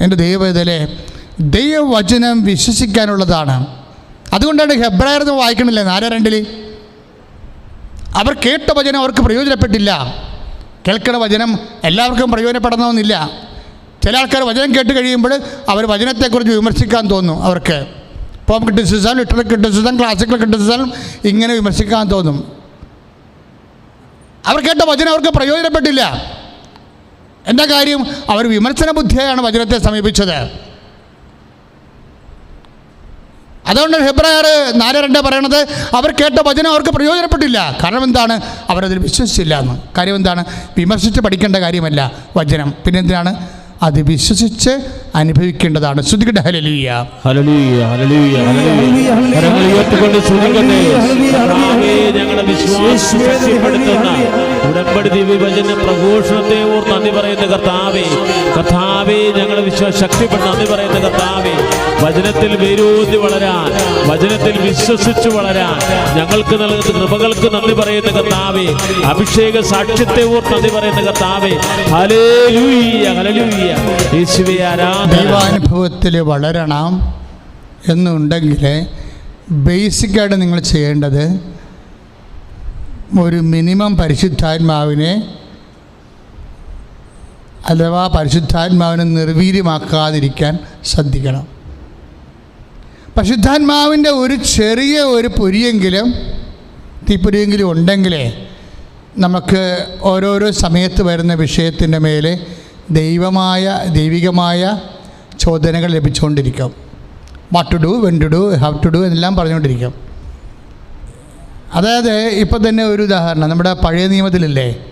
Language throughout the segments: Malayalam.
എന്റെ ദൈവവേദലെ ദൈവവചനം വിശ്വസിക്കാനുള്ളതാണ്. അതുകൊണ്ടാണ് ഹെബ്രായർ എന്ന് വായിക്കണില്ലേ നാല് രണ്ടിൽ അവർ കേട്ട വചനം അവർക്ക് പ്രയോജനപ്പെട്ടില്ല. കേൾക്കണ വചനം എല്ലാവർക്കും പ്രയോജനപ്പെടണമെന്നില്ല. ചില ആൾക്കാർ വചനം കേട്ട് കഴിയുമ്പോൾ അവർ വചനത്തെക്കുറിച്ച് വിമർശിക്കാൻ തോന്നും അവർക്ക്. Poem criticism literal criticism classical criticism ഇങ്ങനെ വിമർശിക്കാൻ തോന്നും. അവർ കേട്ട വചനം അവർക്ക് പ്രയോജനപ്പെട്ടില്ല. എന്താ കാര്യം? അവർ വിമർശന ബുദ്ധിയാണ് വചനത്തെ സമീപിച്ചത്. അതുകൊണ്ട് ഹെബ്രായർ നാല് രണ്ട് പറയണത് അവർ കേട്ട വചനം അവർക്ക് പ്രയോജനപ്പെട്ടില്ല. കാരണം എന്താണ്? അവരതിൽ വിശ്വസിച്ചില്ല എന്ന്. കാര്യം എന്താണ്? വിമർശിച്ച് പഠിക്കേണ്ട കാര്യമല്ല വചനം. പിന്നെന്തിനാണ് അത് വിശ്വസിച്ച് അനുഭവിക്കേണ്ടതാണ്. ശ്രുതിക്കട്ടെ ഹലലിയ ശക്തിപ്പെടുത്തുന്ന ഉടമ്പടി ദിവ്യവചന പ്രഘോഷണത്തെ ഓർത്ത് നന്ദി പറയുന്ന കർത്താവേ ഞങ്ങളുടെ വിശ്വാസം ശക്തിപ്പെട്ട് നന്ദി പറയുന്ന കർത്താവേ. വചനത്തിൽ വേരൂന്നി വളരാൻ വചനത്തിൽ വിശ്വസിച്ച് വളരാൻ ഞങ്ങൾക്ക് നൽകുന്ന കൃപകൾക്ക് നന്ദി പറയുന്ന കർത്താവേ. അഭിഷേക സാക്ഷ്യത്തെ ഓർത്ത് നന്ദി പറയുന്ന കർത്താവേ. ദൈവാനുഭവത്തിൽ വളരണം എന്നുണ്ടെങ്കിൽ ബേസിക്കായിട്ട് നിങ്ങൾ ചെയ്യേണ്ടത് ഒരു മിനിമം പരിശുദ്ധാത്മാവിനെ അഥവാ പരിശുദ്ധാത്മാവിനെ നിർവീര്യമാക്കാതിരിക്കാൻ ശ്രദ്ധിക്കണം. പരിശുദ്ധാത്മാവിന്റെ ഒരു ചെറിയ ഒരു പൊരിയെങ്കിലും തീപ്പൊരിയെങ്കിലും ഉണ്ടെങ്കിലേ നമുക്ക് ഓരോരോ സമയത്ത് വരുന്ന വിഷയത്തിന്റെ മേലെ ദൈവമായ ദൈവികമായ ചോദനകൾ ലഭിച്ചുകൊണ്ടിരിക്കും. What to do when to do have to do എന്നെല്ലാം പറഞ്ഞുകൊണ്ടിരിക്കും. അതായത് ഇപ്പം തന്നെ ഒരു ഉദാഹരണം നമ്മുടെ പഴയ നിയമത്തിലില്ലേ?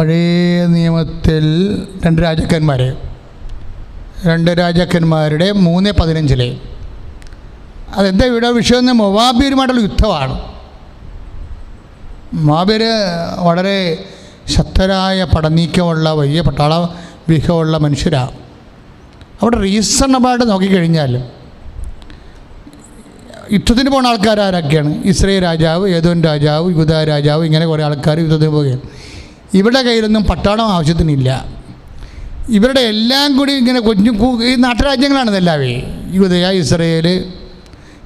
പഴയ നിയമത്തിൽ രണ്ട് രാജാക്കന്മാർ രണ്ട് രാജാക്കന്മാരുടെ മൂന്ന് പതിനഞ്ചിലെ. അതെന്താ ഇവിടെ വിഷയം എന്ന് മൊവാബിയരുമായിട്ടുള്ള യുദ്ധമാണ്. മൊവാബിയർ വളരെ ശക്തരായ പടനീക്കമുള്ള വലിയ പട്ടാള വ്യൂഹമുള്ള മനുഷ്യരാണ് അവിടെ റീസണബിളായിട്ട് നോക്കിക്കഴിഞ്ഞാൽ യുദ്ധത്തിന് പോകുന്ന ആൾക്കാർ ആരൊക്കെയാണ് ഇസ്രയേൽ രാജാവ് ഏതോൻ രാജാവ് യുദ്ധ രാജാവ് ഇങ്ങനെ കുറേ ആൾക്കാർ യുദ്ധത്തിന് പോവുകയാണ്. ഇവരുടെ കയ്യിലൊന്നും പട്ടാളം ആവശ്യത്തിനില്ല. ഇവരുടെ എല്ലാം കൂടി ഇങ്ങനെ കൊഞ്ഞു കു- ഈ നാട്ടുരാജ്യങ്ങളാണ് ഇതെല്ലാവേ. യുദ്ധയ ഇസ്രയേൽ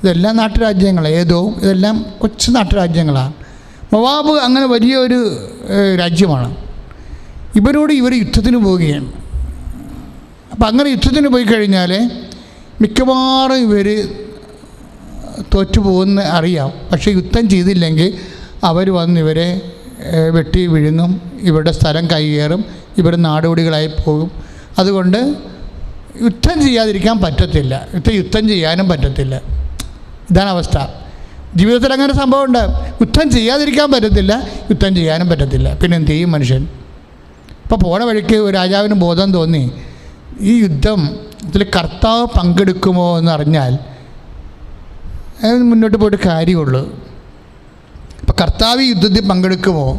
ഇതെല്ലാം നാട്ടുരാജ്യങ്ങൾ ഏതോ ഇതെല്ലാം കൊച്ചു നാട്ടുരാജ്യങ്ങളാണ് മൊവാബ് അങ്ങനെ വലിയൊരു രാജ്യമാണ്. ഇവരോട് ഇവർ യുദ്ധത്തിന് പോവുകയാണ്. അപ്പം അങ്ങനെ യുദ്ധത്തിന് പോയി കഴിഞ്ഞാൽ മിക്കവാറും ഇവർ തോറ്റു അറിയാം. പക്ഷേ യുദ്ധം ചെയ്തില്ലെങ്കിൽ അവർ വന്ന് ഇവരെ വെട്ടി വിഴുങ്ങും ഇവരുടെ സ്ഥലം കൈയേറും ഇവർ നാടുകൂടികളായി പോകും. അതുകൊണ്ട് യുദ്ധം ചെയ്യാതിരിക്കാൻ പറ്റത്തില്ല. യുദ്ധം യുദ്ധം ചെയ്യാനും പറ്റത്തില്ല. ഇതാണ് അവസ്ഥ. ജീവിതത്തിൽ അങ്ങനെ സംഭവമുണ്ട്. യുദ്ധം ചെയ്യാതിരിക്കാൻ പറ്റത്തില്ല യുദ്ധം ചെയ്യാനും പറ്റത്തില്ല. പിന്നെ എന്ത് ചെയ്യും മനുഷ്യൻ? ഇപ്പോൾ പോണ വഴിക്ക് രാജാവിന് ബോധം തോന്നി. ഈ യുദ്ധം ഇതിൽ കർത്താവ് പങ്കെടുക്കുമോ എന്നറിഞ്ഞാൽ മുന്നോട്ട് പോയിട്ട് കാര്യമുള്ളൂ. അപ്പോൾ കർത്താവ് യുദ്ധത്തിൽ പങ്കെടുക്കുമോ?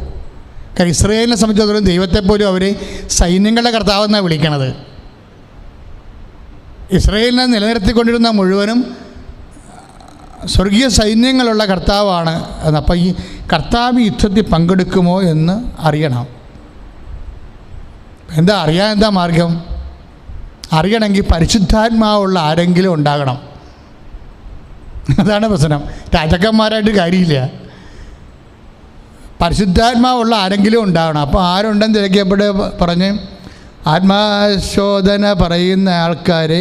കാരണം ഇസ്രയേലിനെ സംബന്ധിച്ചിടത്തോളം ദൈവത്തെ പോലും അവർ സൈന്യങ്ങളുടെ കർത്താവ് എന്നാണ് വിളിക്കണത്. ഇസ്രയേലിനെ നിലനിർത്തിക്കൊണ്ടിരുന്ന മുഴുവനും സ്വർഗീയ സൈന്യങ്ങളുള്ള കർത്താവാണ് എന്ന്. അപ്പം ഈ കർത്താവ് യുദ്ധത്തിൽ പങ്കെടുക്കുമോ എന്ന് അറിയണം. എന്താ അറിയാൻ എന്താ മാർഗം? അറിയണമെങ്കിൽ പരിശുദ്ധാത്മാവുള്ള ആരെങ്കിലും ഉണ്ടാകണം. അതാണ് പ്രശ്നം. രാജാക്കന്മാരായിട്ട് കാര്യമില്ല. പരിശുദ്ധാത്മാവുള്ള ആരെങ്കിലും ഉണ്ടാവണം. അപ്പോൾ ആരുണ്ടെന്ന് തിരക്കപ്പെട്ട് പറഞ്ഞ് ആത്മാശോധന പറയുന്ന ആൾക്കാർ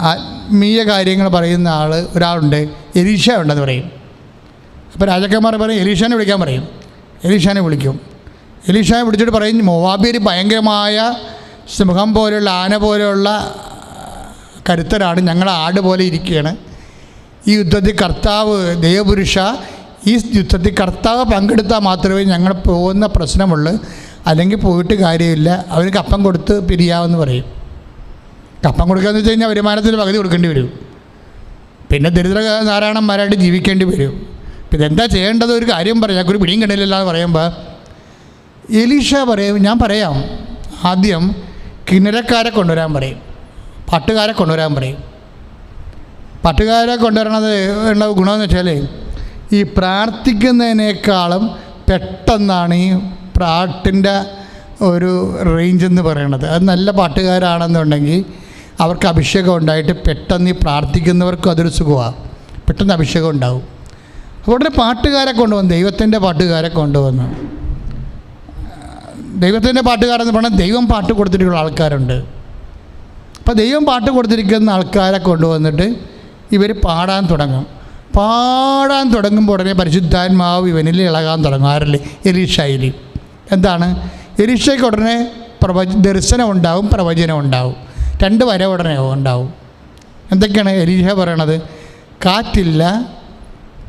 ആത്മീയ കാര്യങ്ങൾ പറയുന്ന ആൾ ഒരാളുണ്ട് എലീഷ ഉണ്ടെന്ന് പറയും. അപ്പോൾ രാജാക്കന്മാർ പറയും എലീഷാനെ വിളിക്കാൻ പറയും. എലീഷാനെ വിളിക്കും. എലീഷാനെ വിളിച്ചിട്ട് പറയും മൊവാബിയർ ഭയങ്കരമായ സിംഹം പോലെയുള്ള ആന പോലെയുള്ള കരുത്തരാണ് ഞങ്ങൾ ആട് പോലെ ഇരിക്കുകയാണ്. ഈ യുദ്ധത്തിൽ കർത്താവ് ദൈവപുരുഷ ഈ യുദ്ധത്തിൽ കർത്താവ് പങ്കെടുത്താൽ മാത്രമേ ഞങ്ങൾ പോകുന്ന പ്രശ്നമുള്ളൂ. അല്ലെങ്കിൽ പോയിട്ട് കാര്യമില്ല. അവർ കപ്പം കൊടുത്ത് പിരിയാമെന്ന് പറയും. കപ്പം കൊടുക്കാന്ന് വെച്ച് കഴിഞ്ഞാൽ വരുമാനത്തിന് പകുതി കൊടുക്കേണ്ടി വരും. പിന്നെ ദരിദ്ര നാരായണന്മാരായിട്ട് ജീവിക്കേണ്ടി വരും. പിന്നെ എന്താ ചെയ്യേണ്ടത്? ഒരു കാര്യം പറയാം. ഞങ്ങൾക്ക് പിടിയും കണ്ടില്ലല്ലോ എന്ന് പറയുമ്പോൾ എലീഷ പറയും ഞാൻ പറയാം. ആദ്യം കിണരക്കാരെ കൊണ്ടുവരാൻ പറയും. പട്ടുകാരെ കൊണ്ടുവരാൻ പറയും. പട്ടുകാരെ കൊണ്ടുവരണത് ഉള്ള ഗുണമെന്ന് വെച്ചാൽ ഈ പ്രാർത്ഥിക്കുന്നതിനേക്കാളും പെട്ടെന്നാണ് ഈ പാട്ടിന്റെ ഒരു റേഞ്ച് എന്ന് പറയണത്. അത് നല്ല പാട്ടുകാരാണെന്നുണ്ടെങ്കിൽ അവർക്ക് അഭിഷേകം ഉണ്ടായിട്ട് പെട്ടെന്ന് ഈ പ്രാർത്ഥിക്കുന്നവർക്കും അതൊരു സുഖമാണ് പെട്ടെന്ന് അഭിഷേകം ഉണ്ടാവും. അപ്പോൾ ഉടനെ പാട്ടുകാരെ കൊണ്ടുവന്നു ദൈവത്തിന്റെ പാട്ടുകാരെ കൊണ്ടുവന്നു. ദൈവത്തിന്റെ പാട്ടുകാരെന്ന് പറഞ്ഞാൽ ദൈവം പാട്ട് കൊടുത്തിട്ടുള്ള ആൾക്കാരുണ്ട്. അപ്പോൾ ദൈവം പാട്ട് കൊടുത്തിരിക്കുന്ന ആൾക്കാരെ കൊണ്ടുവന്നിട്ട് ഇവർ പാടാൻ തുടങ്ങും. പാടാൻ തുടങ്ങുമ്പോൾ ഉടനെ പരിശുദ്ധാത്മാവ് ഇവനിൽ ഇളകാൻ തുടങ്ങും. ആരല്ലേ? എലീഷയിൽ എന്താണ്? എലീഷയ്ക്ക് ഉടനെ പ്രവച ദർശനം ഉണ്ടാവും പ്രവചനം ഉണ്ടാവും. രണ്ട് വര ഉടനെ ഉണ്ടാവും. എന്തൊക്കെയാണ് എലീഷ പറയണത്? കാറ്റില്ല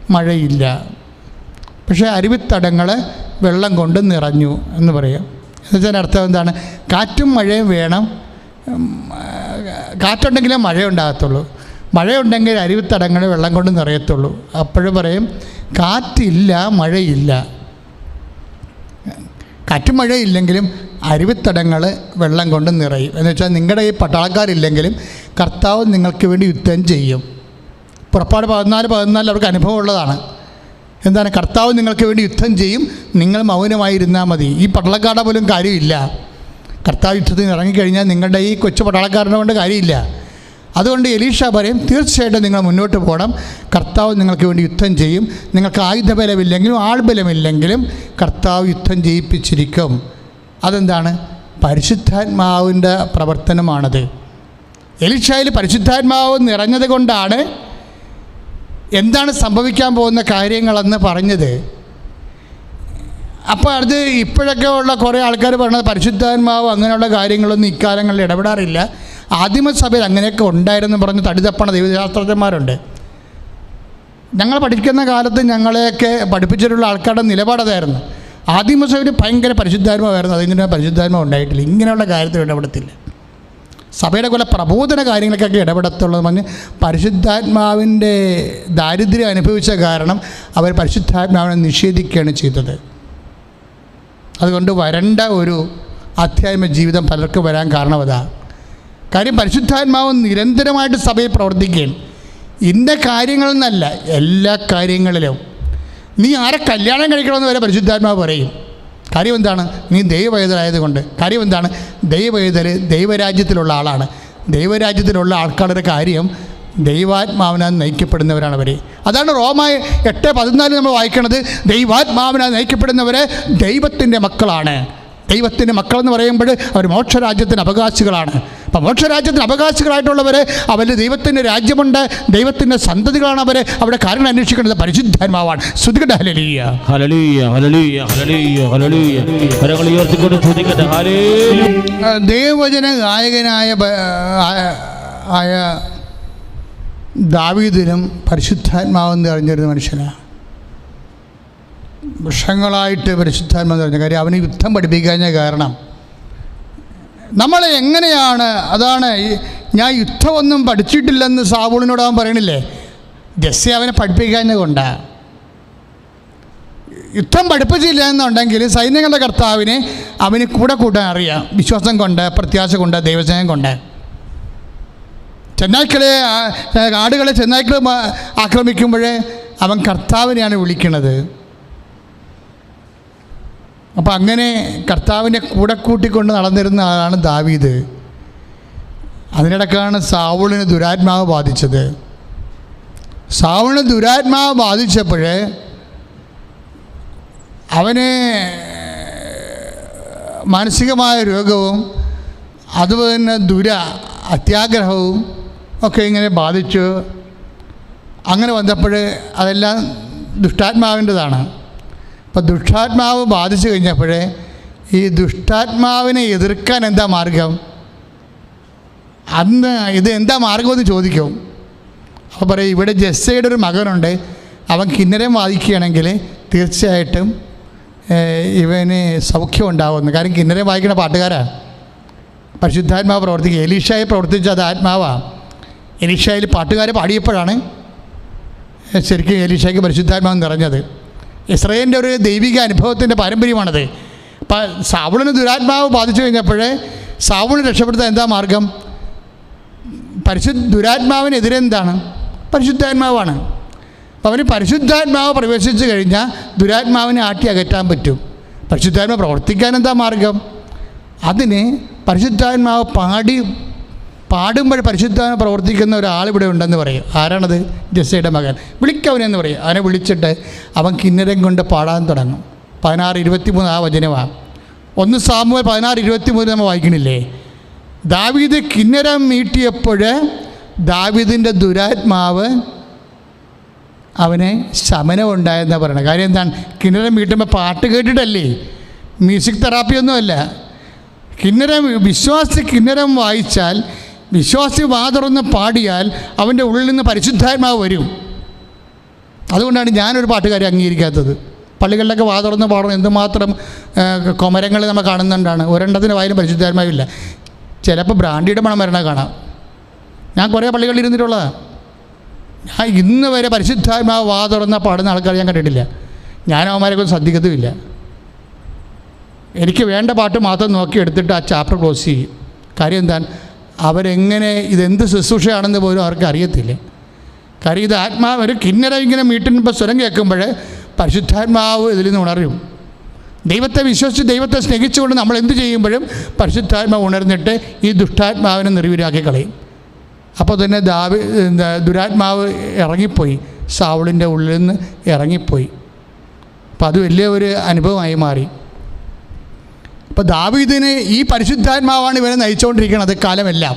മഴയില്ല. പക്ഷേ അരുവിത്തടങ്ങൾ വെള്ളം കൊണ്ട് നിറഞ്ഞു എന്ന് പറയാം. എന്നുവെച്ചാൽ അർത്ഥം എന്താണ്? കാറ്റും മഴയും വേണം. കാറ്റുണ്ടെങ്കിലേ മഴ മഴയുണ്ടാകത്തുള്ളൂ. മഴയുണ്ടെങ്കിൽ അരുവിത്തടങ്ങൾ വെള്ളം കൊണ്ട് നിറയത്തുള്ളൂ. അപ്പോഴും പറയും കാറ്റില്ല മഴയില്ല. കാറ്റും മഴയില്ലെങ്കിലും അരുവിത്തടങ്ങൾ വെള്ളം കൊണ്ട് നിറയും. എന്ന് വെച്ചാൽ നിങ്ങളുടെ ഈ പട്ടാളക്കാരില്ലെങ്കിലും കർത്താവ് നിങ്ങൾക്ക് വേണ്ടി യുദ്ധം ചെയ്യും. പുറപ്പാട് പതിനാല് പതിനാല് അവർക്ക് അനുഭവമുള്ളതാണ്. എന്താണ്? കർത്താവ് നിങ്ങൾക്ക് വേണ്ടി യുദ്ധം ചെയ്യും. നിങ്ങൾ മൗനമായിരുന്നാൽ മതി. ഈ പട്ടാളക്കാരുടെ പോലും കാര്യമില്ല. കർത്താവ് യുദ്ധത്തിന് ഇറങ്ങിക്കഴിഞ്ഞാൽ നിങ്ങളുടെ ഈ കൊച്ചു പട്ടാളക്കാരനെ കൊണ്ട് കാര്യമില്ല. അതുകൊണ്ട് എലീഷ പറയും തീർച്ചയായിട്ടും നിങ്ങൾ മുന്നോട്ട് പോകണം. കർത്താവ് നിങ്ങൾക്ക് വേണ്ടി യുദ്ധം ചെയ്യും. നിങ്ങൾക്ക് ആയുധബലമില്ലെങ്കിലും ആൾബലമില്ലെങ്കിലും കർത്താവ് യുദ്ധം ചെയ്യിപ്പിച്ചിരിക്കും അതെന്താണ്? പരിശുദ്ധാത്മാവിന്റെ പ്രവർത്തനമാണത്. എലിഷായിൽ പരിശുദ്ധാത്മാവ് നിറഞ്ഞത് കൊണ്ടാണ് എന്താണ് സംഭവിക്കാൻ പോകുന്ന കാര്യങ്ങളെന്ന് പറഞ്ഞത്. അപ്പോൾ അത് ഇപ്പോഴൊക്കെ ഉള്ള കുറേ ആൾക്കാർ പറഞ്ഞത് പരിശുദ്ധാത്മാവ് അങ്ങനെയുള്ള കാര്യങ്ങളൊന്നും ഇക്കാലങ്ങളിൽ ഇടപെടാറില്ല. ആദിമസഭയിൽ അങ്ങനെയൊക്കെ ഉണ്ടായിരുന്നു പറഞ്ഞ് തടിതപ്പണ ദൈവശാസ്ത്രജ്ഞന്മാരുണ്ട്. ഞങ്ങൾ പഠിക്കുന്ന കാലത്ത് ഞങ്ങളെയൊക്കെ പഠിപ്പിച്ചിട്ടുള്ള ആൾക്കാരുടെ നിലപാടതായിരുന്നു ആദിമസഭയിൽ ഭയങ്കര പരിശുദ്ധാത്മാവായിരുന്നു. അതിങ്ങനെ പരിശുദ്ധാത്മാവ് ഉണ്ടായിട്ടില്ല. ഇങ്ങനെയുള്ള കാര്യത്തിൽ ഇടപെടത്തില്ല. സഭയുടെ കുല പ്രബോധന കാര്യങ്ങൾക്കൊക്കെ ഇടപെടത്തുള്ളത് പറഞ്ഞ് പരിശുദ്ധാത്മാവിന്റെ ദാരിദ്ര്യം അനുഭവിച്ച കാരണം അവർ പരിശുദ്ധാത്മാവിനെ നിഷേധിക്കുകയാണ് ചെയ്തത്. അതുകൊണ്ട് വരണ്ട ഒരു അധ്യായ ജീവിതം പലർക്കും വരാൻ കാരണം അതാ കാര്യം പരിശുദ്ധാത്മാവ് നിരന്തരമായിട്ട് സഭയിൽ പ്രവർത്തിക്കുകയാണ്. ഇന്ന കാര്യങ്ങളിൽ നിന്നല്ല എല്ലാ കാര്യങ്ങളിലും. നീ ആരെ കല്യാണം കഴിക്കണമെന്ന് വരെ പരിശുദ്ധാത്മാവ് പറയും. കാര്യം എന്താണ്? നീ ദൈവവേദനായതുകൊണ്ട് കാര്യം എന്താണ്? ദൈവവേദൽ ദൈവരാജ്യത്തിലുള്ള ആളാണ്. ദൈവരാജ്യത്തിലുള്ള ആൾക്കാരുടെ കാര്യം ദൈവാത്മാവിനാൽ നയിക്കപ്പെടുന്നവരാണ് അവർ അതാണ് റോമായ എട്ട് പതിനാല് നമ്മൾ വായിക്കണത്. ദൈവാത്മാവിനാൽ നയിക്കപ്പെടുന്നവരെ ദൈവത്തിന്റെ മക്കളാണ്. ദൈവത്തിന്റെ മക്കളെന്ന് പറയുമ്പോൾ അവർ മോക്ഷരാജ്യത്തിന്റെ അവകാശികളാണ്. അപ്പം മോക്ഷരാജ്യത്തിന് അവകാശികളായിട്ടുള്ളവരെ അവർ ദൈവത്തിന്റെ രാജ്യമുണ്ട് ദൈവത്തിന്റെ സന്തതികളാണ് അവരെ. അവിടെ കാരണം അന്വേഷിക്കേണ്ടത് പരിശുദ്ധാത്മാവാണ്. ശ്രുതികട hallelujah hallelujah hallelujah hallelujah hallelujah. കരങ്ങൾ ഉയർത്തിക്കൊണ്ട് സ്തുതിക്കട്ടെ ഹല്ലേലൂയ. ദൈവവചന ഗായകനായ ആയ ദാവീദിനും പരിശുദ്ധാത്മാവെന്ന് അറിഞ്ഞിരുന്ന മനുഷ്യനാണ് വർഷങ്ങളായിട്ട് പരിശുദ്ധാത്മാവ് നിറഞ്ഞ കാര്യം അവന് യുദ്ധം പഠിപ്പിക്കാഞ്ഞ കാരണം നമ്മൾ എങ്ങനെയാണ് അതാണ് ഞാൻ യുദ്ധമൊന്നും പഠിച്ചിട്ടില്ലെന്ന് സാവൂളിനോട് അവൻ പറയണില്ലേ? ജസ്സി അവനെ പഠിപ്പിക്കാഞ്ഞ കൊണ്ടാണ് യുദ്ധം പഠിപ്പിച്ചില്ല എന്നുണ്ടെങ്കിൽ സൈന്യങ്ങളുടെ കർത്താവിനെ അവന് കൂടെ കൂട്ടാൻ അറിയാം. വിശ്വാസം കൊണ്ട് പ്രത്യാശ കൊണ്ട് ദൈവസ്നേഹം കൊണ്ട്. ചെന്നായ്ക്കളെ ആടുകളെ ചെന്നായ്ക്കൾ മ- ആക്രമിക്കുമ്പോഴേ അവൻ കർത്താവിനെയാണ് വിളിക്കുന്നത് അപ്പം അങ്ങനെ കർത്താവിനെ കൂടെ കൂട്ടിക്കൊണ്ട് നടന്നിരുന്ന ആളാണ് ദാവീദ്. അതിനിടക്കാണ് സാവൂളിന് ദുരാത്മാവ് ബാധിച്ചത്. സാവൂളിന് ദുരാത്മാവ് ബാധിച്ചപ്പോൾ അവന് മാനസികമായ രോഗവും അതുപോലെ തന്നെ ദുര അത്യാഗ്രഹവും ഒക്കെ ഇങ്ങനെ ബാധിച്ചു. അങ്ങനെ വന്നപ്പോൾ അതെല്ലാം ദുഷ്ടാത്മാവിന്റെതാണ്. അപ്പോൾ ദുഷ്ടാത്മാവ് ബാധിച്ചു കഴിഞ്ഞപ്പോഴേ ഈ ദുഷ്ടാത്മാവിനെ എതിർക്കാൻ എന്താ മാർഗം? അന്ന് ഇത് എന്താ മാർഗമെന്ന് ചോദിക്കും. അപ്പോൾ പറയും ഇവിടെ ജസ്സയുടെ ഒരു മകനുണ്ട്. അവൻ കിന്നരം വായിക്കുകയാണെങ്കിൽ തീർച്ചയായിട്ടും ഇവന് സൗഖ്യം ഉണ്ടാവുമെന്ന്. കാരണം കിന്നരം വായിക്കുന്ന പാട്ടുകാരാണ് പരിശുദ്ധാത്മാവ് പ്രവർത്തിക്കുക. എലീഷായി പ്രവർത്തിച്ച അത് ആത്മാവാണ് എലീഷായിൽ പാട്ടുകാർ പാടിയപ്പോഴാണ് ശരിക്കും എലീഷയ്ക്ക് പരിശുദ്ധാത്മാവ് നിറഞ്ഞത്. ഇസ്രയേലിന്റെ ഒരു ദൈവിക അനുഭവത്തിന്റെ പാരമ്പര്യമാണത്. അപ്പം സാവുളിന് ദുരാത്മാവ് ബാധിച്ചു കഴിഞ്ഞപ്പോഴേ സാവുളിന് രക്ഷപ്പെടുത്താൻ എന്താ മാർഗം? പരിശുദ്ധ ദുരാത്മാവിനെതിരെ എന്താണ്? പരിശുദ്ധാത്മാവാണ്. അപ്പം അവന് പരിശുദ്ധാത്മാവ് പ്രവേശിച്ചു കഴിഞ്ഞാൽ ദുരാത്മാവിനെ ആട്ടി അകറ്റാൻ പറ്റും. പരിശുദ്ധാത്മാവ് പ്രവർത്തിക്കാൻ എന്താ മാർഗം? അതിന് പരിശുദ്ധാത്മാവ് പാടി പാടുമ്പോൾ പരിശുദ്ധാന പ്രവർത്തിക്കുന്ന ഒരാൾ ഇവിടെ ഉണ്ടെന്ന് പറയും. ആരാണത്? ജസ്സയുടെ മകൻ. വിളിക്കവനെന്ന് പറയും. അവനെ വിളിച്ചിട്ട് അവൻ കിന്നരം കൊണ്ട് പാടാൻ തുടങ്ങും. പതിനാറ് ഇരുപത്തിമൂന്ന് ആ വചനമാണ് ഒന്ന് സാമൂഹ്യ പതിനാറ് ഇരുപത്തിമൂന്ന് നമ്മൾ വായിക്കണില്ലേ? ദാവീദ് കിന്നരം മീട്ടിയപ്പോൾ ദാവീദിന്റെ ദുരാത്മാവ് അവനെ ശമനം പറയണത്. കാര്യം എന്താണ്? കിന്നരം വീട്ടുമ്പോൾ പാട്ട് കേട്ടിട്ടല്ലേ? മ്യൂസിക് തെറാപ്പിയൊന്നുമല്ല കിന്നരം വിശ്വാസി കിന്നരം വായിച്ചാൽ വിശ്വാസി വാതുറന്ന് പാടിയാൽ അവന്റെ ഉള്ളിൽ നിന്ന് പരിശുദ്ധാത്മാവ് വരും. അതുകൊണ്ടാണ് ഞാനൊരു പാട്ടുകാരെ അംഗീകരിക്കാത്തത്. പള്ളികളിലൊക്കെ വാതുറന്ന് പാടണം എന്തുമാത്രം കൊമരങ്ങൾ നമ്മൾ കാണുന്നുണ്ടാണ്. ഒരെണ്ണത്തിന് വായിലും പരിശുദ്ധാത്മാവില്ല. ചിലപ്പോൾ ബ്രാൻഡിയുടെ മണം വരണ കാണാം. ഞാൻ കുറേ പള്ളികളിൽ ഇരുന്നിട്ടുള്ളതാണ് ഞാൻ ഇന്ന് വരെ പരിശുദ്ധാത്മാവ് വാതുറന്ന പാടുന്ന ആൾക്കാർ ഞാൻ കണ്ടിട്ടില്ല. ഞാൻ അവന്മാരെക്കൊന്നും ശ്രദ്ധിക്കത്തുമില്ല. എനിക്ക് വേണ്ട പാട്ട് മാത്രം നോക്കി എടുത്തിട്ട് ആ ചാപ്റ്റർ ക്ലോസ് ചെയ്യും. കാര്യം എന്താണ്? അവരെങ്ങനെ ഇതെന്ത് ശുശ്രൂഷയാണെന്ന് പോലും അവർക്ക് അറിയത്തില്ല. കാര്യം ഇത് ആത്മാവ് ഒരു കിന്നര ഇങ്ങനെ മീട്ടിനിപ്പോൾ സ്വരം കേൾക്കുമ്പോൾ പരിശുദ്ധാത്മാവ് ഇതിൽ നിന്ന് ഉണരും. ദൈവത്തെ വിശ്വസിച്ച് ദൈവത്തെ സ്നേഹിച്ചുകൊണ്ട് നമ്മൾ എന്ത് ചെയ്യുമ്പോഴും പരിശുദ്ധാത്മാവ് ഉണർന്നിട്ട് ഈ ദുഷ്ടാത്മാവിനെ നിർവിരാക്കി കളയും. അപ്പോൾ തന്നെ ദാവി ദുരാത്മാവ് ഇറങ്ങിപ്പോയി. സാവളിന്റെ ഉള്ളിൽ നിന്ന് ഇറങ്ങിപ്പോയി. അപ്പോൾ അത് വലിയ ഒരു അനുഭവമായി മാറി. അപ്പോൾ ദാവീദിന് ഈ പരിശുദ്ധാത്മാവാണ് ഇവരെ നയിച്ചുകൊണ്ടിരിക്കുന്നത് കാലമെല്ലാം.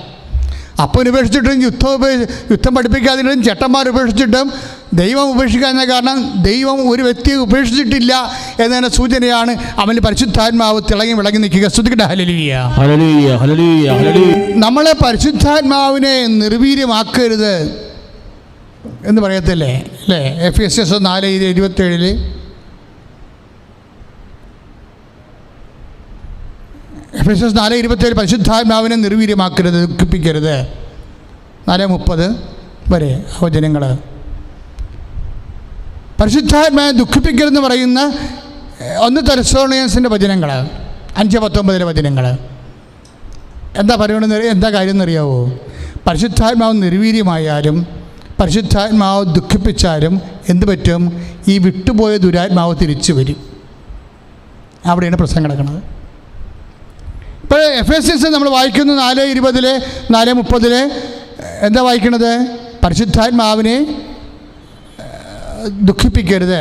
അപ്പം ഉപേക്ഷിച്ചിട്ടും യുദ്ധം ഉപേ- യുദ്ധം പഠിപ്പിക്കാതിട്ടും ചേട്ടന്മാർ ഉപേക്ഷിച്ചിട്ടും ദൈവം ഉപേക്ഷിക്കാൻ കാരണം ദൈവം ഒരു വ്യക്തിയെ ഉപേക്ഷിച്ചിട്ടില്ല എന്നതിന്റെ സൂചനയാണ് അവന് പരിശുദ്ധാത്മാവ് തിളങ്ങി വിളങ്ങി നിൽക്കുക. Hallelujah hallelujah. നമ്മളെ പരിശുദ്ധാത്മാവിനെ നിർവീര്യമാക്കരുത് എന്ന് പറയത്തില്ലേ? അല്ലേ? എഫ് എസ് എസ് നാല് ഇരുപത്തേഴിൽ എഫ് എസ് എസ് നാല് ഇരുപത്തേഴ് പരിശുദ്ധാത്മാവിനെ നിർവീര്യമാക്കരുത് ദുഃഖിപ്പിക്കരുത്. നാല് മുപ്പത് വരെ വചനങ്ങൾ പരിശുദ്ധാത്മാവിനെ ദുഃഖിപ്പിക്കരുതെന്ന് പറയുന്ന ഒന്ന് തെരസോണിയൻസിന്റെ വചനങ്ങൾ അഞ്ച് പത്തൊമ്പതിലെ വചനങ്ങൾ എന്താ പറയണമെന്ന് എന്താ കാര്യം എന്നറിയാവോ പരിശുദ്ധാത്മാവ് നിർവീര്യമായാലും പരിശുദ്ധാത്മാവ് ദുഃഖിപ്പിച്ചാലും എന്ത് പറ്റും? ഈ വിട്ടുപോയ ദുരാത്മാവ് തിരിച്ചു വരും. അവിടെയാണ് പ്രശ്നം കിടക്കുന്നത് ഇപ്പോൾ എഫ് എസ് എസ് നമ്മൾ വായിക്കുന്നു നാല് ഇരുപതിൽ നാല് മുപ്പതിൽ. എന്താ വായിക്കണത്? പരിശുദ്ധാത്മാവിനെ ദുഃഖിപ്പിക്കരുത്.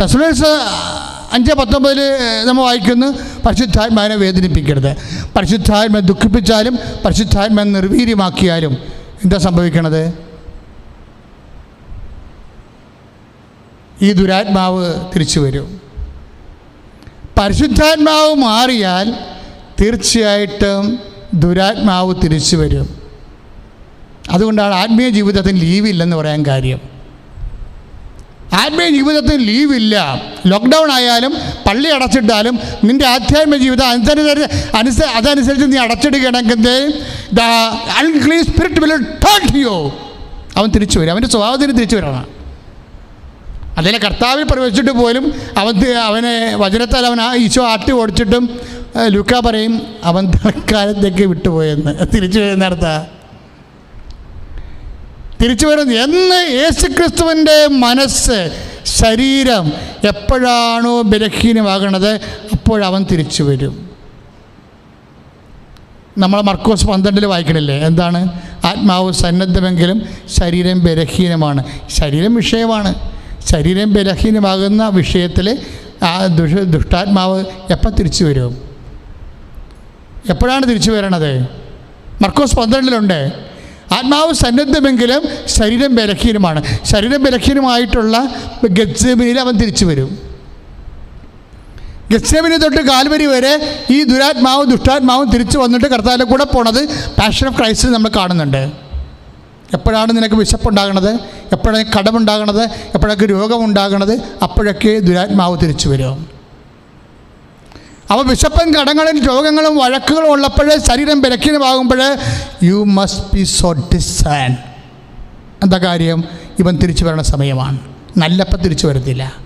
തസ്ലേഴ്സ് അഞ്ച് പത്തൊമ്പതിൽ നമ്മൾ വായിക്കുന്നു പരിശുദ്ധാത്മാവിനെ വേദനിപ്പിക്കരുത്. പരിശുദ്ധാത്മ ദുഃഖിപ്പിച്ചാലും പരിശുദ്ധാത്മ നിർവീര്യമാക്കിയാലും എന്താ സംഭവിക്കണത്? ഈ ദുരാത്മാവ് തിരിച്ചു വരും. പരിശുദ്ധാത്മാവ് മാറിയാൽ തീർച്ചയായിട്ടും ദുരാത്മാവ് തിരിച്ചു വരും. അതുകൊണ്ടാണ് ആത്മീയ ജീവിതത്തിൽ ലീവില്ലെന്ന് പറയാൻ കാര്യം. ആത്മീയ ജീവിതത്തിന് ലീവില്ല. ലോക്ക്ഡൗൺ ആയാലും പള്ളി അടച്ചിട്ടാലും നിന്റെ ആധ്യാത്മിക ജീവിതം അനുസരിച്ച് അനുസ അതനുസരിച്ച് നീ അടച്ചിടുകയാണെങ്കിൽ the unclean spirit will turn to you അവൻ തിരിച്ചു വരും. അവന്റെ സ്വഭാവത്തിന് തിരിച്ചു വരണം. അതിലെ കർത്താവിൽ പ്രവേശിച്ചിട്ട് പോലും അവൻ അവനെ വചനത്താൽ അവൻ ആ ഈശോ ആട്ടി ഓടിച്ചിട്ടും ലുക്ക പറയും അവൻ തൽക്കാലത്തേക്ക് വിട്ടുപോയെന്ന്. തിരിച്ചു വരുന്നിടത്ത തിരിച്ചു വരുന്നത് എന്ന് യേശു ക്രിസ്തുവിന്റെ മനസ്സ് ശരീരം എപ്പോഴാണോ ബലഹീനമാകണത് അപ്പോഴവൻ തിരിച്ചു വരും. നമ്മൾ മർക്കോസ് പന്ത്രണ്ടിൽ വായിക്കണില്ലേ? എന്താണ്? ആത്മാവ് സന്നദ്ധമെങ്കിലും ശരീരം ബലഹീനമാണ്. ശരീരം വിഷയമാണ്. ശരീരം ബലഹീനമാകുന്ന വിഷയത്തിൽ ആ ദുഷ ദുഷ്ടാത്മാവ് എപ്പോൾ തിരിച്ചു വരും? എപ്പോഴാണ് തിരിച്ചു വരണത്? മർക്കോസ് പന്ത്രണ്ടിലുണ്ട്. ആത്മാവ് സന്നദ്ധമെങ്കിലും ശരീരം ബലഹീനമാണ്. ശരീരം ബലഹീനമായിട്ടുള്ള ഗജ്ജമിനിൽ അവൻ തിരിച്ചു വരും. ഗത്സേമിനി തൊട്ട് കാൽവരി വരെ ഈ ദുരാത്മാവും ദുഷ്ടാത്മാവും തിരിച്ചു വന്നിട്ട് കർത്താവിന്റെ കൂടെ പോണത് പാഷൻ ഓഫ് ക്രൈസ്റ്റ് നമ്മൾ കാണുന്നുണ്ട്. എപ്പോഴാണ് നിനക്ക് വിശപ്പുണ്ടാകണത്? എപ്പോഴാണ് കടമുണ്ടാകണത്? എപ്പോഴൊക്കെ രോഗമുണ്ടാകണത്? അപ്പോഴൊക്കെ ദുരാത്മാവ് തിരിച്ചു വരും. അപ്പോൾ വിശപ്പൻ കടങ്ങളും രോഗങ്ങളും വഴക്കുകളും ഉള്ളപ്പോൾ ശരീരം ബലഹീനമാകുമ്പോൾ you must be so design എന്താ കാര്യം? ഇവൻ തിരിച്ചു വരണ സമയമാണ്. നല്ലപ്പം തിരിച്ചു വരത്തില്ല.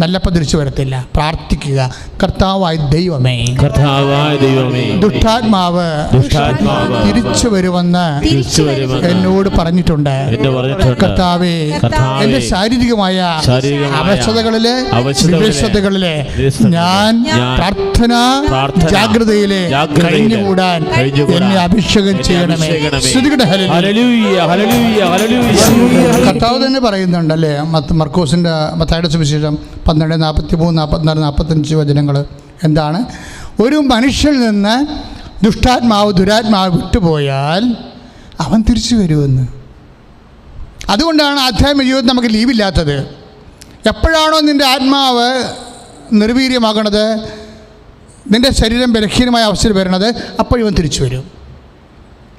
നല്ലപ്പം തിരിച്ചു വരത്തില്ല. പ്രാർത്ഥിക്കുക. കർത്താവായ ദൈവമേ. കർത്താവായ ദൈവമേ. ദുഷ്ടാത്മാവ് തിരിച്ചു വരുമെന്ന് എന്നോട് പറഞ്ഞിട്ടുണ്ട്. കർത്താവേ എന്റെ ശാരീരികമായ അവശതകളിലെ വിദേശതകളിലെ ഞാൻ പ്രാർത്ഥന ജാഗ്രതയിലെ കഴിഞ്ഞുകൂടാൻ എന്നെ അഭിഷേകം ചെയ്യണമേ. കർത്താവ് തന്നെ പറയുന്നുണ്ടല്ലേ മർക്കോസിന്റെ മത്തായുടെ സുവിശേഷം പന്ത്രണ്ട് നാൽപ്പത്തി മൂന്ന് നാൽപ്പത്തിനാല് നാൽപ്പത്തഞ്ച് വചനങ്ങൾ എന്താണ്? ഒരു മനുഷ്യനിൽ നിന്ന് ദുഷ്ടാത്മാവ് ദുരാത്മാവ് വിട്ടുപോയാൽ അവൻ തിരിച്ചു വരുമെന്ന്. അതുകൊണ്ടാണ് ആധ്യാത്മിക ജീവിതത്തിൽ നമുക്ക് ലീവില്ലാത്തത്. എപ്പോഴാണോ നിന്റെ ആത്മാവ് നിർവീര്യമാകണത് നിന്റെ ശരീരം ബലഹീനമായ അവസ്ഥയിൽ വരണത് അപ്പോഴും തിരിച്ചു വരും.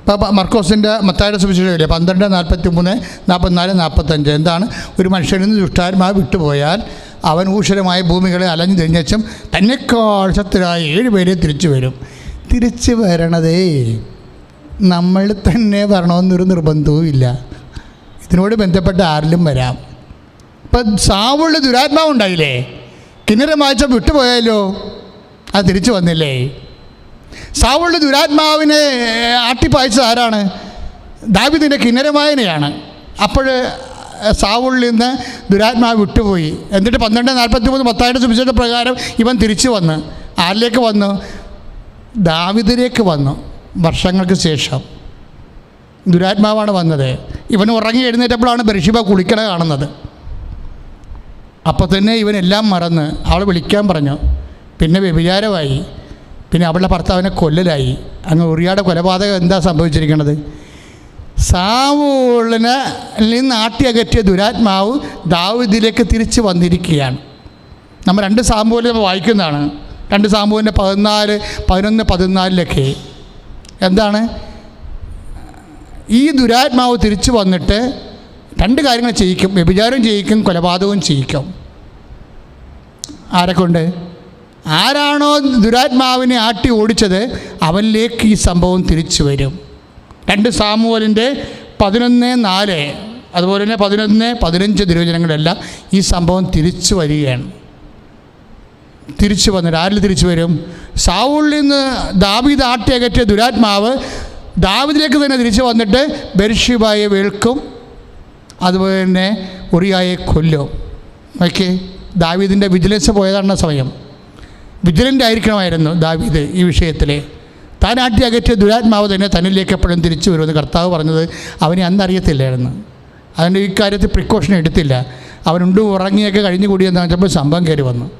ഇപ്പോൾ മർക്കോസിന്റെ മത്തായുടെ സുവിശേഷമില്ലേ? പന്ത്രണ്ട് നാൽപ്പത്തി മൂന്ന് നാൽപ്പത്തിനാല് നാൽപ്പത്തഞ്ച്. എന്താണ്? ഒരു മനുഷ്യനിൽ നിന്ന് ദുഷ്ടാത്മാവ് വിട്ടുപോയാൽ അവൻ ഊഷരമായ ഭൂമികളെ അലഞ്ഞു തിരിഞ്ഞച്ചും തന്നെക്കാൾ ശക്തരായ ഏഴ് പേരെ തിരിച്ചു വരും. തിരിച്ചു വരണതേ. നമ്മൾ തന്നെ വരണമെന്നൊരു നിർബന്ധവും ഇല്ല. ഇതിനോട് ബന്ധപ്പെട്ട ആരിലും വരാം. ഇപ്പം സാവുള്ള ദുരാത്മാവുണ്ടായില്ലേ? കിണറ് മാച്ച വിട്ടുപോയാലോ? അത് തിരിച്ചു വന്നില്ലേ? സാവുള്ള ദുരാത്മാവിനെ ആട്ടിപ്പായച്ചത് ആരാണ്? ദാവിദിന്റെ കിന്നരമായനെയാണ്. അപ്പോൾ സാവുള്ളിൽ നിന്ന് ദുരാത്മാവ് വിട്ടുപോയി. എന്നിട്ട് പന്ത്രണ്ട് നാൽപ്പത്തി മൂന്ന് പത്തായിട്ട് സുവിശേഷ പ്രകാരം ഇവൻ തിരിച്ചു വന്ന് ആരിലേക്ക് വന്നു? ദാവിദിലേക്ക് വന്നു വർഷങ്ങൾക്ക് ശേഷം. ദുരാത്മാവാണ് വന്നത്. ഇവൻ ഉറങ്ങി എഴുന്നേറ്റപ്പോഴാണ് ബർഷിബ കുളിക്കണ കാണുന്നത്. അപ്പോൾ തന്നെ ഇവനെല്ലാം മറന്ന് അവൾ വിളിക്കാൻ പറഞ്ഞു. പിന്നെ വ്യഭിചാരമായി. പിന്നെ അവളുടെ ഭർത്താവിനെ കൊല്ലലായി. അങ്ങ് ഉറിയാടെ കൊലപാതകം എന്താ സംഭവിച്ചിരിക്കുന്നത് സാവൂളിനെ നിന്ന് ആട്ടിയകറ്റിയ ദുരാത്മാവ് ദാവിദിലേക്ക് തിരിച്ചു വന്നിരിക്കുകയാണ്. നമ്മൾ രണ്ട് സാമ്പൂവിൽ വായിക്കുന്നതാണ്. രണ്ട് സാമ്പൂവിന്റെ പതിനാല് പതിനൊന്ന് പതിനാലിലൊക്കെ. എന്താണ്? ഈ ദുരാത്മാവ് തിരിച്ചു വന്നിട്ട് രണ്ട് കാര്യങ്ങൾ ചെയ്യിക്കും. വ്യഭിചാരം ചെയ്യിക്കും കൊലപാതകവും ചെയ്യിക്കും. ആരെക്കൊണ്ട് ആരാണോ ദുരാത്മാവിനെ ആട്ടി ഓടിച്ചത് അവനിലേക്ക് ഈ സംഭവം തിരിച്ചു വരും. രണ്ട് സാമൂഹലിന്റെ പതിനൊന്ന് നാല് അതുപോലെ തന്നെ പതിനൊന്ന് പതിനഞ്ച് തിരുവചനങ്ങളെല്ലാം ഈ സംഭവം തിരിച്ചു വരികയാണ്. തിരിച്ചു വന്നിട്ട് ആരിൽ തിരിച്ചു വരും? സാവൂളിൽ നിന്ന് ദാവീദ് ആട്ടിയകറ്റിയ ദുരാത്മാവ് ദാവിദിലേക്ക് തന്നെ തിരിച്ചു വന്നിട്ട് ബെർഷിബായെ വേൾക്കും അതുപോലെ തന്നെ ഉറിയായെ കൊല്ലും. ഓക്കെ ദാവീദിന്റെ വിജിലൻസ് പോയതാണ് സമയം. വിജിലന്റ് ആയിരിക്കണമായിരുന്നു ദാവീദ് ഈ വിഷയത്തിൽ താൻ ആട്ടി അകറ്റിയ ദുരാത്മാവ് തന്നെ തന്നിലേക്ക് എപ്പോഴും തിരിച്ചു വരുമെന്ന് കർത്താവ് പറഞ്ഞത് അവനെ അന്ന് അറിയത്തില്ലായിരുന്നു അതുകൊണ്ട് ഈ കാര്യത്തിൽ പ്രിക്കോഷൻ എടുത്തില്ല. അവനുണ്ട് ഉറങ്ങിയൊക്കെ കഴിഞ്ഞു കൂടിയെന്ന് വെച്ചപ്പോൾ സംഭവം കയറി വന്നു.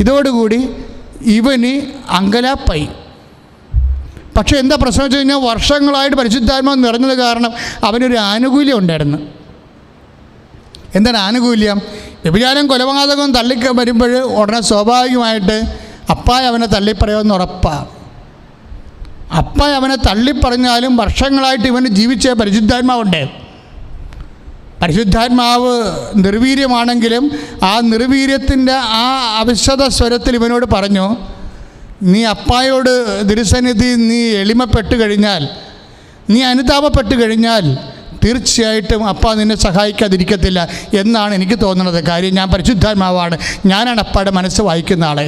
ഇതോടുകൂടി ഇവന് അങ്കലാപ്പായി പക്ഷേ എന്താ പ്രശ്നം വെച്ച് കഴിഞ്ഞാൽ വർഷങ്ങളായിട്ട് പരിശുദ്ധാത്മാവ് നിറഞ്ഞത് കാരണം അവനൊരു ആനുകൂല്യം ഉണ്ടായിരുന്നു. എന്താണ് ആനുകൂല്യം? വ്യഭിചാരം കൊലപാതകം തള്ളിക്ക വരുമ്പോൾ ഉടനെ സ്വാഭാവികമായിട്ട് അപ്പായ അവനെ തള്ളിപ്പറയുമെന്ന് ഉറപ്പാണ് അപ്പായ അവനെ തള്ളിപ്പറഞ്ഞാലും വർഷങ്ങളായിട്ട് ഇവന് ജീവിച്ച പരിശുദ്ധാത്മാവുണ്ട്. പരിശുദ്ധാത്മാവ് നിർവീര്യമാണെങ്കിലും ആ നിർവീര്യത്തിന്റെ ആ അവിശദ സ്വരത്തിൽ ഇവനോട് പറഞ്ഞു നീ അപ്പായോട് ദുരുസന്നിധി നീ എളിമപ്പെട്ട് കഴിഞ്ഞാൽ നീ അനുതാപപ്പെട്ട് കഴിഞ്ഞാൽ തീർച്ചയായിട്ടും അപ്പ നിന്നെ സഹായിക്കാതിരിക്കത്തില്ല എന്നാണ് എനിക്ക് തോന്നുന്നത്. കാര്യം ഞാൻ പരിശുദ്ധാത്മാവാണ്. ഞാനാണ് അപ്പയുടെ മനസ്സ് വായിക്കുന്ന ആൾ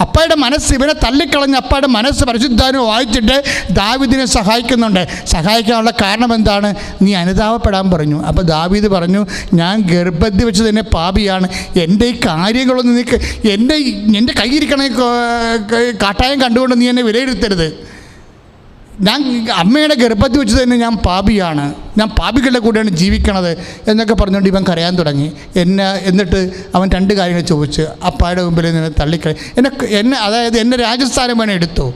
അപ്പയുടെ മനസ്സ് ഇവനെ തള്ളിക്കളഞ്ഞ് അപ്പയുടെ മനസ്സ് പരിശുദ്ധാനും വായിച്ചിട്ട് ദാവിദിനെ സഹായിക്കുന്നുണ്ട്. സഹായിക്കാനുള്ള കാരണം എന്താണ്? നീ അനുതാപപ്പെടാൻ പറഞ്ഞു. അപ്പോൾ ദാവീദ് പറഞ്ഞു ഞാൻ ഗർഭത്തിൽ വെച്ച് തന്നെ പാപിയാണ്. എന്റെ ഈ കാര്യങ്ങളൊന്നും നീ എന്റെ എന്റെ കയ്യിരിക്കണ കാട്ടായം കണ്ടുകൊണ്ട് നീ എന്നെ വിലയിരുത്തരുത്. ഞാൻ അമ്മയുടെ ഗർഭത്തിൽ വെച്ച് തന്നെ ഞാൻ പാപിയാണ്. ഞാൻ പാപികളുടെ കൂടെയാണ് ജീവിക്കണത് എന്നൊക്കെ പറഞ്ഞുകൊണ്ട് ഇവൻ കരയാൻ തുടങ്ങി. എന്നെ എന്നിട്ട് അവൻ രണ്ട് കാര്യങ്ങൾ ചോദിച്ച് അപ്പായുടെ മുമ്പിൽ നിന്ന് തള്ളിക്കളി എന്നെ എന്നെ അതായത് എന്റെ രാജസ്ഥാനം വേണേ എടുത്തോ?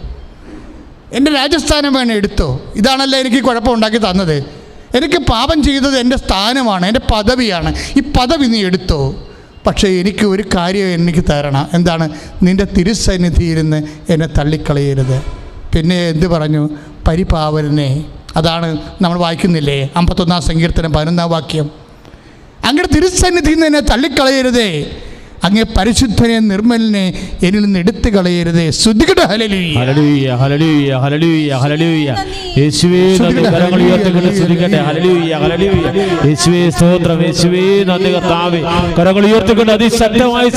എന്റെ രാജസ്ഥാനം വേണേ എടുത്തോ? ഇതാണല്ലോ എനിക്ക് കുഴപ്പമുണ്ടാക്കി തന്നത്. എനിക്ക് പാപം ചെയ്തത് എന്റെ സ്ഥാനമാണ് എന്റെ പദവിയാണ്. ഈ പദവി നീ എടുത്തോ? പക്ഷേ എനിക്ക് ഒരു കാര്യം എനിക്ക് തരണം. എന്താണ്? നിന്റെ തിരുസന്നിധിയിൽ നിന്ന് എന്നെ തള്ളിക്കളയരുത്. പിന്നെ എന്ത് പറഞ്ഞു? പരിപാവരനെ. അതാണ് നമ്മൾ വായിക്കുന്നില്ലേ? അമ്പത്തൊന്നാം സങ്കീർത്തനം പതിനൊന്നാം വാക്യം. അങ്ങനെ തിരുസന്നിധിയിൽ നിന്ന് എന്നെ തള്ളിക്കളയരുതേ. അങ്ങേ പരിശുദ്ധനെ നിർമ്മലിനെ എന്നിൽ നിന്ന് എടുത്തു കളയരുതേ. ശ്രുതികട യേശുവേ നന്ദി കരങ്ങൾ ഉയർത്തിക്കൊണ്ട് യേശുവേ സ്തോത്രം. യേശുവേ നന്ദി കർത്താവേ. കരങ്ങൾ ഉയർത്തിക്കൊണ്ട് അതിശക്തമായി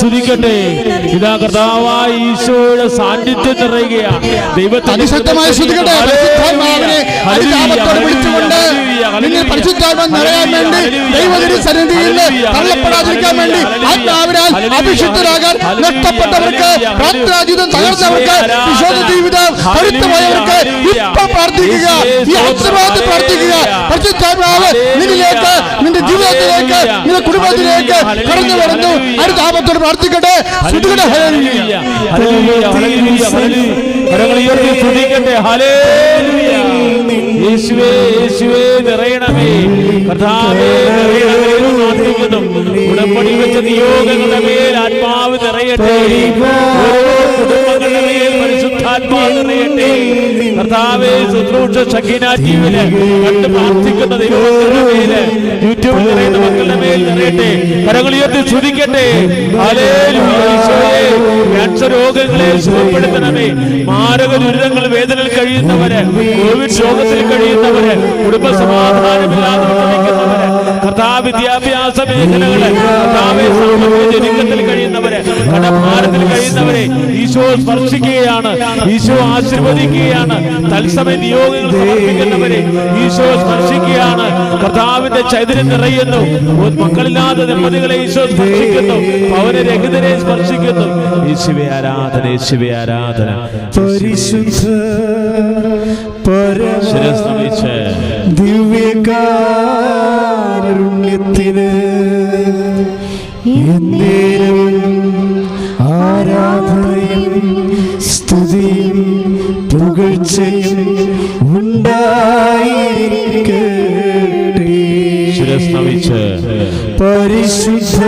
ഇതാ കർത്താവായ ഈശോയുടെ സാന്നിധ്യം നിറയുകയാണ്. അതിശക്തമായി നിറയാൻ വേണ്ടി ദൈവത്തിന്റെ സന്നിധിയിൽ തള്ളപ്പെടാതിരിക്കാൻ വേണ്ടി ആത്മാവിനാൽ അഭിഷിക്തരാകാൻ നഷ്ടപ്പെട്ടവർക്ക് പ്രാർത്ഥനാജീവിതം തകർന്നവർക്ക് വിശ്വാസ ജീവിതം പൊരുത്തുപോയവർക്ക് ഇപ്പൊ പ്രാർത്ഥിക്കുക. ഈ ആശീർവാദത്തിൽ പ്രാർത്ഥിക്കുക. പരിശുദ്ധാത്മാവ് നിന്നിലേക്ക് നിന്റെ ജീവിതത്തിലേക്ക് നിന്റെ കുടുംബത്തിലേക്ക് കടന്നു വരുന്നു. അടുത്ത ആപത്തോട് പ്രാർത്ഥിക്കട്ടെ. ഹല്ലേലൂയ കരങ്ങൾ ഉയർത്തി സ്തുതിക്കട്ടെ. ഹല്ലേലൂയ. യേശുവേ യേശുവേ നിറയണമേ. കർത്താവേ നിറയണമേ എന്ന് പ്രാർത്ഥിക്കുന്നു. ഉടമ്പടി വെച്ച നിയോഗങ്ങളുടെ മേൽ ആത്മാവ് നിറയട്ടെ. കുടുംബങ്ങളുടെ മേൽ പരിശുദ്ധാത്മാവ് നിറയട്ടെ കർത്താവേ ശുശ്രൂഷ ഷക്കീന ടിവിയിൽ കണ്ട് പ്രാർത്ഥിക്കുന്ന മേൽ യൂട്യൂബിൽ നിറയുന്ന മക്കളുടെ മേൽ നിറയട്ടെ. കരങ്ങൾ ഉയർത്തി സ്തുതിക്കട്ടെ ക്യാൻസർ സുഖപ്പെടുത്തണമേ. മാരക ദുരിതങ്ങൾ വേദനയിൽ കഴിയുന്നവര് കോവിഡ് രോഗത്തിൽ കഴിയുന്നവര് കുടുംബ സമാധാനമില്ലാതെ കർത്താവ് വിദ്യാഭ്യാസ മേഖലകൾ ജനിക്കത്തിൽ കഴിയുന്നവര് കടഭാരത്തിൽ കഴിയുന്നവരെ ഈശോ സ്പർശിക്കുകയാണ് ഈശോ ആശീർവദിക്കുകയാണ് തത്സമയ നിയോഗങ്ങൾ സമർപ്പിക്കുന്നവരെ ഈശോ സ്പർശിക്കുകയാണ് കർത്താവിന്റെ ചൈതന്യം നിറയുന്നു മക്കളില്ലാത്ത ദമ്പതികളെ ഈശോ സ്പർശിക്കുന്നു പൗരരഹിതരെ സ്പർശിക്കുന്നു. യേശുവെ ആരാധന യേശുവെ ആരാധന. പരിശുദ്ധ പരമ ശിരസ് എന്നേരം ആരാധനയും സ്തുതിയും പുകഴ്ചയും ഉണ്ടായിരിക്കട്ടെ. പരിശുദ്ധ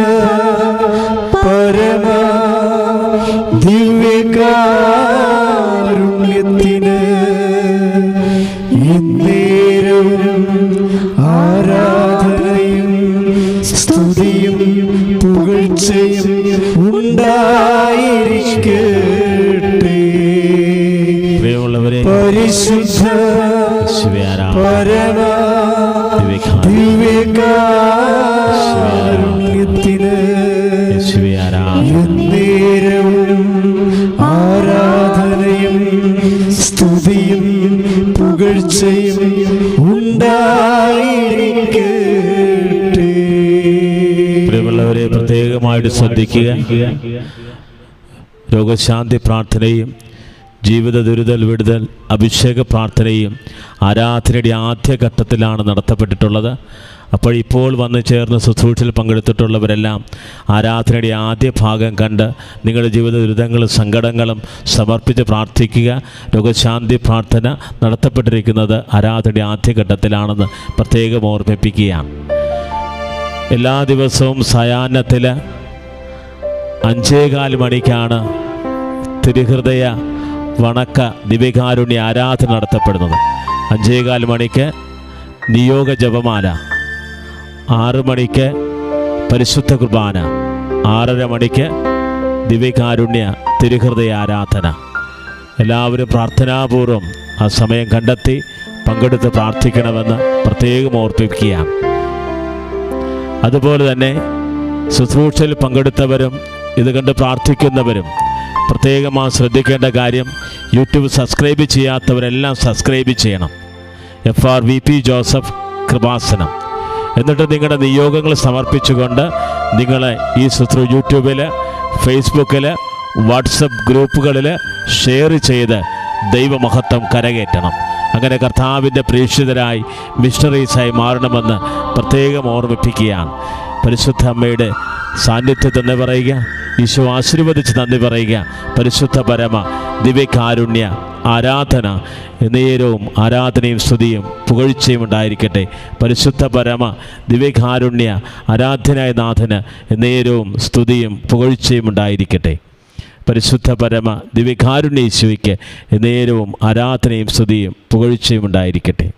പരിശുദ്ധ പരമ ദിവ്യകാരുണ്യത്തിന് എന്നേരവും ആരാധനയും സ്തുതിയും പുകഴ്ചയും ഉണ്ടായിരിക്കട്ടെ പ്രിയമുള്ളവരെ പ്രത്യേകമായിട്ട് ശ്രദ്ധിക്കുക. രോഗശാന്തി പ്രാർത്ഥനയും ജീവിത ദുരിതൽ വിടുതൽ അഭിഷേക പ്രാർത്ഥനയും ആരാധനയുടെ ആദ്യഘട്ടത്തിലാണ് നടത്തപ്പെട്ടിട്ടുള്ളത്. അപ്പോൾ ഇപ്പോൾ വന്ന് ചേർന്ന് ശുശ്രൂഷയിൽ പങ്കെടുത്തിട്ടുള്ളവരെല്ലാം ആരാധനയുടെ ആദ്യ ഭാഗം കണ്ട് നിങ്ങളുടെ ജീവിത ദുരിതങ്ങളും സങ്കടങ്ങളും സമർപ്പിച്ച് പ്രാർത്ഥിക്കുക. രോഗശാന്തി പ്രാർത്ഥന നടത്തപ്പെട്ടിരിക്കുന്നത് ആരാധനയുടെ ആദ്യഘട്ടത്തിലാണെന്ന് പ്രത്യേകം ഓർമ്മിപ്പിക്കുകയാണ്. എല്ലാ ദിവസവും സയാനത്തിൽ അഞ്ചേകാൽ മണിക്കാണ് തിരുഹൃദയ വണക്ക ദിവ്യകാരുണ്യ ആരാധന നടത്തപ്പെടുന്നത്. അഞ്ചേകാൽ മണിക്ക് നിയോഗ ജപമാല. ആറ് മണിക്ക് പരിശുദ്ധ കുർബാന. ആറര മണിക്ക് ദിവ്യകാരുണ്യ തിരുഹൃദയ ആരാധന. എല്ലാവരും പ്രാർത്ഥനാപൂർവം ആ സമയം കണ്ടെത്തി പങ്കെടുത്ത് പ്രാർത്ഥിക്കണമെന്ന് പ്രത്യേകം ഓർപ്പിക്കുകയാണ്. അതുപോലെ തന്നെ ശുശ്രൂഷയിൽ പങ്കെടുത്തവരും ഇത് കണ്ട് പ്രാർത്ഥിക്കുന്നവരും പ്രത്യേകമായി ശ്രദ്ധിക്കേണ്ട കാര്യം യൂട്യൂബ് സബ്സ്ക്രൈബ് ചെയ്യാത്തവരെല്ലാം സബ്സ്ക്രൈബ് ചെയ്യണം. F R V P Joseph Kripasanam. എന്നിട്ട് നിങ്ങളുടെ നിയോഗങ്ങൾ സമർപ്പിച്ചുകൊണ്ട് നിങ്ങൾ ഈ ശുശ്രൂ യൂട്യൂബിൽ ഫേസ്ബുക്കിൽ വാട്സപ്പ് ഗ്രൂപ്പുകളിൽ ഷെയർ ചെയ്ത് ദൈവമഹത്വം കരകയറ്റണം. അങ്ങനെ കർത്താവിന്റെ പ്രേക്ഷിതരായി മിഷണറീസായി മാറണമെന്ന് പ്രത്യേകം ഓർമ്മിപ്പിക്കുകയാണ്. പരിശുദ്ധ അമ്മയുടെ സാന്നിധ്യത്തിൽ പറയുക ഈശോ ആശീർവദിച്ച് നന്ദി പറയുക. പരിശുദ്ധ പരമ ദിവ്യകാരുണ്യ ആരാധന നേരവും ആരാധനയും സ്തുതിയും പുകഴ്ചയും ഉണ്ടായിരിക്കട്ടെ. പരിശുദ്ധ പരമ ദിവ്യകാരുണ്യ ആരാധനായ നാഥന് നേരവും സ്തുതിയും പുകഴ്ചയും ഉണ്ടായിരിക്കട്ടെ. പരിശുദ്ധ പരമ ദിവ്യകാരുണ്യ ഈശോയ്ക്ക് നേരവും ആരാധനയും സ്തുതിയും പുകഴ്ചയും ഉണ്ടായിരിക്കട്ടെ.